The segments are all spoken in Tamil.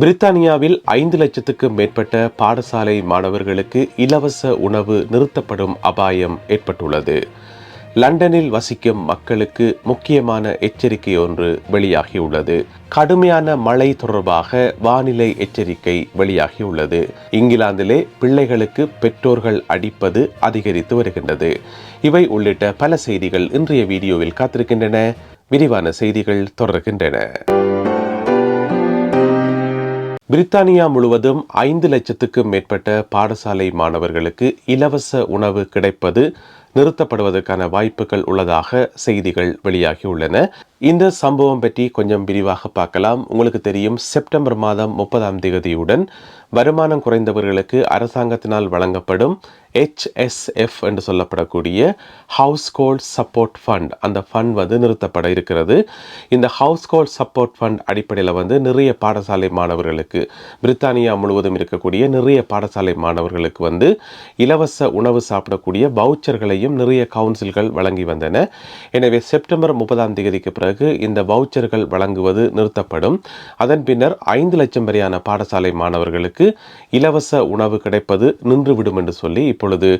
பிரித்தானியாவில் ஐந்து லட்சத்துக்கும் மேற்பட்ட பாடசாலை மாணவர்களுக்கு இலவச உணவு நிறுத்தப்படும் அபாயம் ஏற்பட்டுள்ளது. லண்டனில் வசிக்கும் மக்களுக்கு முக்கியமான எச்சரிக்கை ஒன்று வெளியாகியுள்ளது. கடுமையான மழை தொடர்பாக வானிலை எச்சரிக்கை வெளியாகியுள்ளது. இங்கிலாந்திலே பிள்ளைகளுக்கு பெற்றோர்கள் அடிப்பது அதிகரித்து வருகின்றது. இவை உள்ளிட்ட பல செய்திகள் இன்றைய வீடியோவில் காத்திருக்கின்றன. விரிவான செய்திகள் தொடர்கின்றன. பிரித்தானியா முழுவதும் ஐந்து லட்சத்துக்கும் மேற்பட்ட பாடசாலை மாணவர்களுக்கு இலவச உணவு கிடைப்பது நிறுத்தப்படுவதற்கான வாய்ப்புகள் உள்ளதாக செய்திகள் வெளியாகியுள்ளன. இந்த சம்பவம் பற்றி கொஞ்சம் விரிவாக பார்க்கலாம். உங்களுக்கு தெரியும் செப்டம்பர் மாதம் முப்பதாம் தேதியுடன் வருமானம் குறைந்தவர்களுக்கு அரசாங்கத்தினால் வழங்கப்படும் ஹெச்எஸ்எஃப் என்று சொல்லப்படக்கூடிய ஹவுஸ் ஹோல்ட் சப்போர்ட் ஃபண்ட் அந்த ஃபண்ட் வந்து நிறுத்தப்பட இருக்கிறது. இந்த ஹவுஸ் ஹோல்ட் சப்போர்ட் ஃபண்ட் அடிப்படையில் வந்து நிறைய பாடசாலை மாணவர்களுக்கு பிரித்தானியா முழுவதும் இருக்கக்கூடிய நிறைய பாடசாலை மாணவர்களுக்கு வந்து இலவச உணவு சாப்பிடக்கூடிய வவுச்சர்களையும் நிறைய கவுன்சில்கள் வழங்கி வந்தன. எனவே செப்டம்பர் முப்பதாம் தேதிக்கு பிறகு இந்த வவுச்சர்கள் வழங்குவது நிறுத்தப்படும். அதன் பின்னர் ஐந்து லட்சம் வரையான பாடசாலை மாணவர்களுக்கு இலவச உணவு கிடைப்பது நின்றுவிடும் என்று சொல்லி இப்பொழுது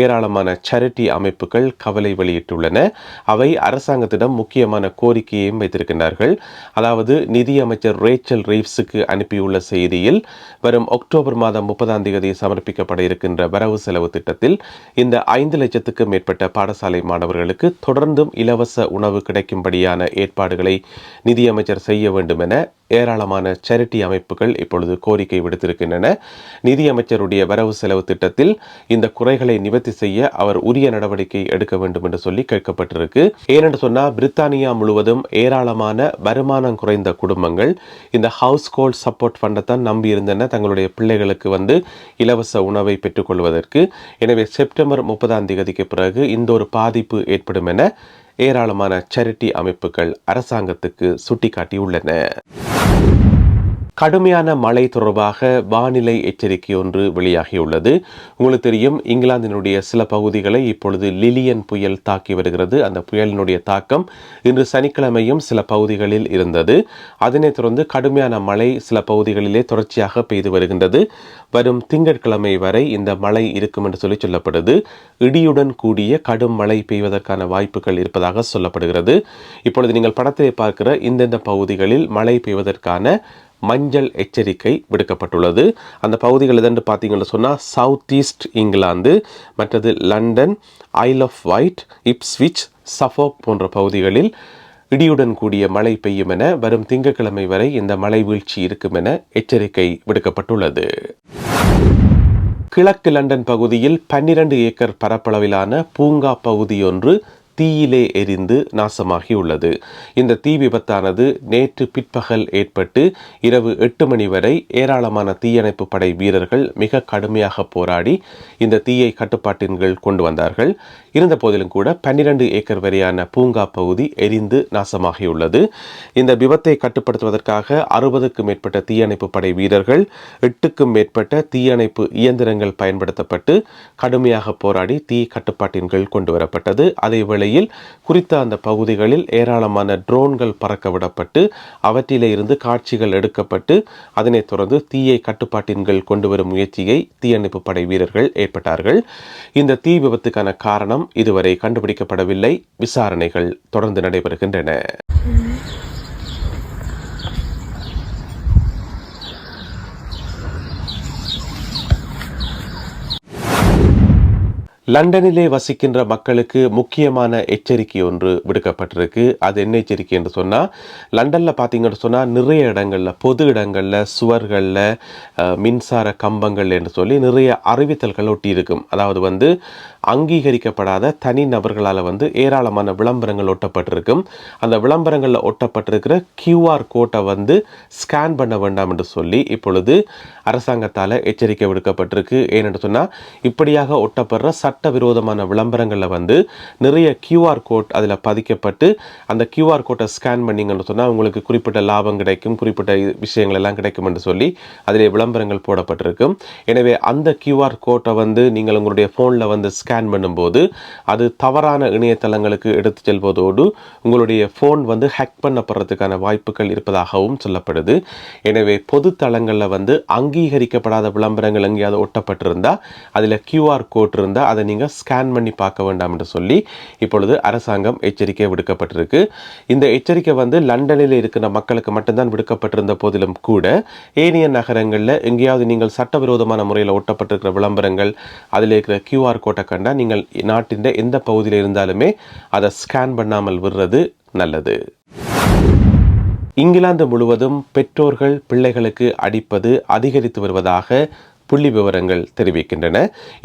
ஏராளமான சேரிட்டி அமைப்புகள் கவலை வெளியிட்டுள்ளன. அவை அரசாங்கத்திடம் முக்கியமான கோரிக்கையையும் வைத்திருக்கின்றார்கள். அதாவது நிதியமைச்சர் ரேச்சல் ரீவ்ஸுக்கு அனுப்பியுள்ள செய்தியில் வரும் அக்டோபர் மாதம் முப்பதாம் தேதி சமர்ப்பிக்கப்பட இருக்கின்ற வரவு செலவு திட்டத்தில் இந்த ஐந்து லட்சத்துக்கும் மேற்பட்ட பாடசாலை மாணவர்களுக்கு தொடர்ந்தும் இலவச உணவு கிடைக்கும்படியான ஏற்பாடுகளை நிதியமைச்சர் செய்ய வேண்டும் என ஏராளமான சேரிட்டி அமைப்புகள் இப்பொழுது கோரிக்கை விடுத்திருக்கின்றன. நிதியமைச்சருடைய வரவு செலவு திட்டத்தில் இந்த குறைகளை நிவர்த்தி செய்ய அவர் உரிய நடவடிக்கை எடுக்க வேண்டும் என்று சொல்லி கேட்கப்பட்டிருக்கு. ஏனென்று சொன்னால் பிரித்தானியா முழுவதும் ஏராளமான வருமானம் குறைந்த குடும்பங்கள் இந்த ஹவுஸ் கோல்ட் சப்போர்ட் ஃபண்டை தான் நம்பியிருந்தன. தங்களுடைய பிள்ளைகளுக்கு வந்து இலவச உணவை பெற்றுக்கொள்வதற்கு. எனவே செப்டம்பர் முப்பதாம் தேதிக்கு பிறகு இந்த ஒரு பாதிப்பு ஏற்படும் என ஏராளமான சேரிட்டி அமைப்புகள் அரசாங்கத்துக்கு சுட்டிக்காட்டியுள்ளன. கடுமையான மழை தொடர்பாக வானிலை எச்சரிக்கை ஒன்று வெளியாகியுள்ளது. உங்களுக்கு தெரியும் இங்கிலாந்தினுடைய சில பகுதிகளை இப்பொழுது லிலியன் புயல் தாக்கி வருகிறது. அந்த புயலினுடைய தாக்கம் இன்று சனிக்கிழமையும் சில பகுதிகளில் இருந்தது. அதனைத் தொடர்ந்து கடுமையான மழை சில பகுதிகளிலே தொடர்ச்சியாக பெய்து வருகின்றது. வரும் திங்கட்கிழமை வரை இந்த மழை இருக்கும் என்று சொல்லி சொல்லப்படுது. இடியுடன் கூடிய கடும் மழை பெய்வதற்கான வாய்ப்புகள் இருப்பதாக சொல்லப்படுகிறது. இப்பொழுது நீங்கள் படத்திலே பார்க்கிற இந்தந்த பகுதிகளில் மழை பெய்வதற்கான மஞ்சள் எச்சரிக்கை விடுக்கப்பட்டுள்ளது. அந்த பகுதிகள் எதென்று பார்த்தீங்கன்னு சொன்னால் சவுத் ஈஸ்ட் இங்கிலாந்து மற்றது London Isle of Wight Ipswich Suffolk போன்ற பகுதிகளில் இடியுடன் கூடிய மழை பெய்யும் என வரும் திங்கட்கிழமை வரை இந்த மழை வீழ்ச்சி இருக்கும் என எச்சரிக்கை விடுக்கப்பட்டுள்ளது. கிழக்கு லண்டன் பகுதியில் பன்னிரண்டு ஏக்கர் பரப்பளவிலான பூங்கா பகுதியொன்று தீயிலே எரிந்து நாசமாகியுள்ளது. இந்த தீ விபத்தானது நேற்று பிற்பகல் ஏற்பட்டு இரவு எட்டு மணி வரை ஏராளமான தீயணைப்பு படை வீரர்கள் மிக கடுமையாக போராடி இந்த தீயை கட்டுப்பாட்டின் கீழ் கொண்டு வந்தார்கள். இருந்த போதிலும் கூட பன்னிரண்டு ஏக்கர் வரையான பூங்கா பகுதி எரிந்து நாசமாகியுள்ளது. இந்த விபத்தை கட்டுப்படுத்துவதற்காக அறுபதுக்கும் மேற்பட்ட தீயணைப்பு படை வீரர்கள் எட்டுக்கும் மேற்பட்ட தீயணைப்பு இயந்திரங்கள் பயன்படுத்தப்பட்டு கடுமையாக போராடி தீ கட்டுப்பாட்டின் கீழ் கொண்டு வரப்பட்டது அதே வேளையில் குறித்த அந்த பகுதிகளில் ஏராளமான ட்ரோன்கள் பறக்க விடப்பட்டு அவற்றிலே இருந்து காட்சிகள் எடுக்கப்பட்டு அதனைத் தொடர்ந்து தீயை கட்டுப்பாட்டின் கீழ் கொண்டு வரும் முயற்சியை தீயணைப்பு படை வீரர்கள் ஏற்பட்டார்கள். இந்த தீ விபத்துக்கான காரணம் இதுவரை கண்டுபிடிக்கப்படவில்லை. விசாரணைகள் தொடர்ந்து நடைபெறுகின்றன. லண்டனிலே வசிக்கின்ற மக்களுக்கு முக்கியமான எச்சரிக்கை ஒன்று விடுக்கப்பட்டிருக்கு. அது என்ன எச்சரிக்கை என்று சொன்னால் லண்டனில் பார்த்தீங்கன்னு சொன்னால் நிறைய இடங்களில் பொது இடங்களில் சுவர்களில் மின்சார கம்பங்கள் என்று சொல்லி நிறைய அறிவித்தல்கள் ஒட்டி இருக்கும் அதாவது வந்து அங்கீகரிக்கப்படாத தனி நபர்களால் வந்து ஏராளமான விளம்பரங்கள் ஒட்டப்பட்டிருக்கும். அந்த விளம்பரங்களில் ஒட்டப்பட்டிருக்கிற கியூஆர் கோட்டை வந்து ஸ்கேன் பண்ண வேண்டாம் என்று சொல்லி இப்பொழுது அரசாங்கத்தால் எச்சரிக்கை விடுக்கப்பட்டிருக்கு. ஏனென்று சொன்னால் இப்படியாக ஒட்டப்படுற சட்ட சட்டவிரோதமான விளம்பரங்களில் வந்து நிறைய கியூஆர் கோட் அதில் பதிக்கப்பட்டு அந்த கியூஆர் கோட்டை ஸ்கேன் பண்ணிங்கன்னு சொன்னால் உங்களுக்கு குறிப்பிட்ட லாபம் கிடைக்கும் குறிப்பிட்ட விஷயங்கள் எல்லாம் கிடைக்கும் என்று சொல்லி அதில் விளம்பரங்கள் போடப்பட்டிருக்கும் எனவே அந்த கியூஆர் கோட்டை வந்து நீங்கள் உங்களுடைய ஃபோனில் வந்து ஸ்கேன் பண்ணும்போது அது தவறான இணையதளங்களுக்கு எடுத்து செல்வதோடு உங்களுடைய ஃபோன் வந்து ஹேக் பண்ணப்படுறதுக்கான வாய்ப்புகள் இருப்பதாகவும் சொல்லப்படுது. எனவே பொது தளங்களில் வந்து அங்கீகரிக்கப்படாத விளம்பரங்கள் எங்கேயாவது ஒட்டப்பட்டிருந்தால் அதில் கியூஆர் கோட் இருந்தால் அதை நீங்கள் ஸ்கேன் பண்ணி பார்க்க வேண்டாம் என்று சொல்லி இப்பொழுது அரசாங்கம் எச்சரிக்கை விடுக்கப்பட்டிருக்கு. இந்த எச்சரிக்கை வந்து லண்டனில் இருக்கிற மக்களுக்கு மட்டும்தான் விடுக்கப்பட்டிருந்த போதிலும் கூட ஏனைய நகரங்களில் எங்கேயாவது நீங்கள் சட்டவிரோதமான முறையில் ஒட்டப்பட்டிருக்கிற விளம்பரங்கள் அதில் இருக்கிற கியூஆர் கோட்டை கண்டால் நீங்கள் நாட்டின் எந்த பகுதியில் இருந்தாலுமே அதை ஸ்கேன் பண்ணாமல் விடுறது நல்லது. இங்கிலாந்து முழுவதும் பெற்றோர்கள் பிள்ளைகளுக்கு அடிப்பது அதிகரித்து வருவதாக புள்ளி விவரங்கள் தெரிவிக்கின்றன.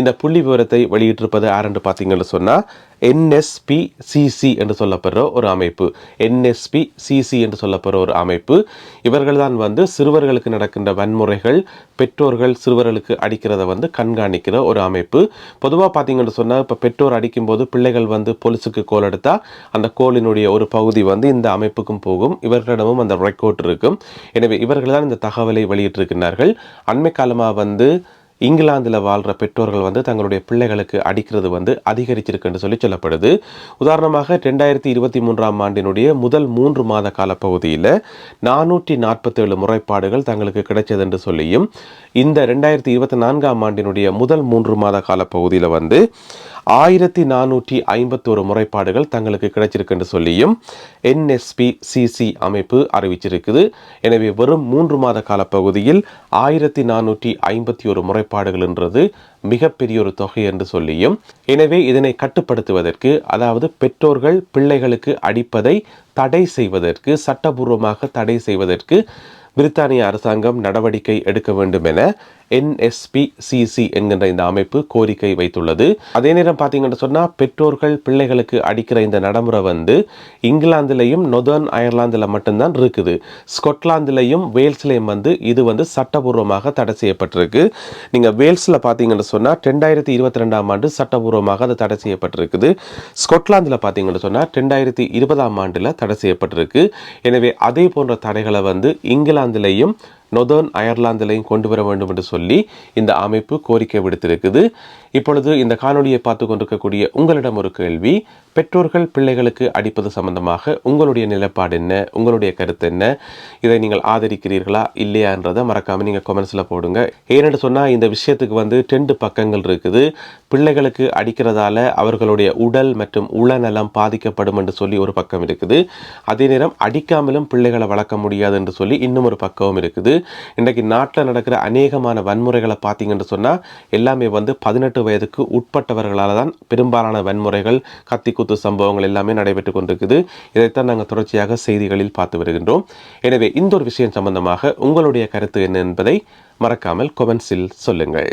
இந்த புள்ளி விவரத்தை வெளியிட்டிருப்பது யாரென்று பார்த்தீங்கன்னு சொன்னால் என்எஸ்பி சிசி என்று சொல்லப்படுற ஒரு அமைப்பு. என்எஸ்பி சிசி என்று சொல்லப்படுற ஒரு அமைப்பு. இவர்கள்தான் வந்து சிறுவர்களுக்கு நடக்கின்ற வன்முறைகள் பெற்றோர்கள் சிறுவர்களுக்கு அடிக்கிறத வந்து கண்காணிக்கிற ஒரு அமைப்பு. பொதுவாக பார்த்தீங்கன்னு சொன்னால் இப்போ பெற்றோர் அடிக்கும்போது பிள்ளைகள் வந்து போலீஸுக்கு கோல் எடுத்தால் அந்த கோலினுடைய ஒரு பகுதி வந்து இந்த அமைப்புக்கும் போகும். இவர்களிடமும் அந்த ரெக்கார்ட் இருக்கும். எனவே இவர்கள் தான் இந்த தகவலை வெளியிட்டிருக்கிறார்கள் அண்மை காலமாக வந்து இங்கிலாந்தில் வாழ்கிற பெற்றோர்கள் வந்து தங்களுடைய பிள்ளைகளுக்கு அடிக்கிறது வந்து அதிகரிச்சிருக்குன்னு சொல்லி சொல்லப்படுது. உதாரணமாக ரெண்டாயிரத்தி இருபத்தி மூன்றாம் ஆண்டினுடைய முதல் மூன்று மாத கால பகுதியில் நானூற்றி நாற்பத்தேழு முறைப்பாடுகள் தங்களுக்கு கிடைச்சது என்று சொல்லியும் இந்த ரெண்டாயிரத்தி இருபத்தி நான்காம் ஆண்டினுடைய முதல் மூன்று மாத கால பகுதியில் வந்து ஆயிரத்தி நானூற்றி ஐம்பத்தோரு முறைப்பாடுகள் தங்களுக்கு கிடைச்சிருக்குன்னு சொல்லியும் என்எஸ்பி சிசி அமைப்பு அறிவிச்சிருக்குது. எனவே வெறும் மூன்று மாத கால பகுதியில் ஆயிரத்தி நானூற்றி ஐம்பத்தி ஒரு முறைப்பாடுகள் என்றது மிகப்பெரிய ஒரு தொகை என்று சொல்லியும் எனவே இதனை கட்டுப்படுத்துவதற்கு அதாவது பெற்றோர்கள் பிள்ளைகளுக்கு அடிப்பதை தடை செய்வதற்கு சட்டபூர்வமாக தடை செய்வதற்கு பிரித்தானிய அரசாங்கம் நடவடிக்கை எடுக்க வேண்டும் என என்எஸ்பிசிசி என்கின்ற இந்த அமைப்பு கோரிக்கை வைத்துள்ளது. அதே நேரம் பார்த்தீங்கன்னு சொன்னால் பெற்றோர்கள் பிள்ளைகளுக்கு அடிக்கிற இந்த நடைமுறை வந்து இங்கிலாந்துலேயும் நொதர்ன் அயர்லாந்தில் மட்டும்தான் இருக்குது. ஸ்கொட்லாந்துலேயும் வேல்ஸ்லேயும் வந்து இது வந்து சட்டபூர்வமாக தடை செய்யப்பட்டிருக்கு. நீங்கள் வேல்ஸில் பார்த்தீங்கன்னு சொன்னால் ரெண்டாயிரத்தி இருபத்தி ரெண்டாம் ஆண்டு சட்டபூர்வமாக அது தடை செய்யப்பட்டிருக்குது. ஸ்கொட்லாந்தில் பார்த்தீங்கன்னு சொன்னால் ரெண்டாயிரத்தி இருபதாம் ஆண்டில் தடை செய்யப்பட்டிருக்கு. எனவே அதே போன்ற தடைகளை வந்து இங்கிலாந்திலேயும் நொதர்ன் அயர்லாந்திலையும் கொண்டு வர வேண்டும் என்று சொல்லி இந்த அமைப்பு கோரிக்கை விடுத்திருக்குது. இப்பொழுது இந்த காணொலியை பார்த்து கொண்டிருக்கக்கூடிய உங்களிடம் ஒரு கேள்வி. பெற்றோர்கள் பிள்ளைகளுக்கு அடிப்பது சம்பந்தமாக உங்களுடைய நிலைப்பாடு என்ன? உங்களுடைய கருத்து என்ன? இதை நீங்கள் ஆதரிக்கிறீர்களா? இல்லையான்றதை மறக்காம நீங்கள் கொமெண்ட்ஸில் போடுங்க. ஏனென்று சொன்னால் இந்த விஷயத்துக்கு வந்து ரெண்டு பக்கங்கள் இருக்குது. பிள்ளைகளுக்கு அடிக்கிறதால அவர்களுடைய உடல் மற்றும் உளநலம் பாதிக்கப்படும் என்று சொல்லி ஒரு பக்கம் இருக்குது. அதே நேரம் அடிக்காமலும் பிள்ளைகளை வளர்க்க முடியாது என்று சொல்லி இன்னும் ஒரு பக்கமும் இருக்குது. இன்றைக்கு நாட்டில் நடக்கிற அநேகமான வன்முறைகளை பார்த்தீங்கன்னு சொன்னால் எல்லாமே வந்து பதினெட்டு வயதுக்கு உட்பட்டவர்களால் தான் பெரும்பாலான வன்முறைகள் கத்தி குத்து சம்பவங்கள் எல்லாமே நடைபெற்று கொண்டிருக்குது. இதைத்தான் நாங்கள் தொடர்ச்சியாக செய்திகளில் பார்த்து வருகின்றோம். எனவே இந்த ஒரு விஷயம் சம்பந்தமாக உங்களுடைய கருத்து என்ன என்பதை மறக்காமல் கொமெண்ட்ஸில் சொல்லுங்கள்.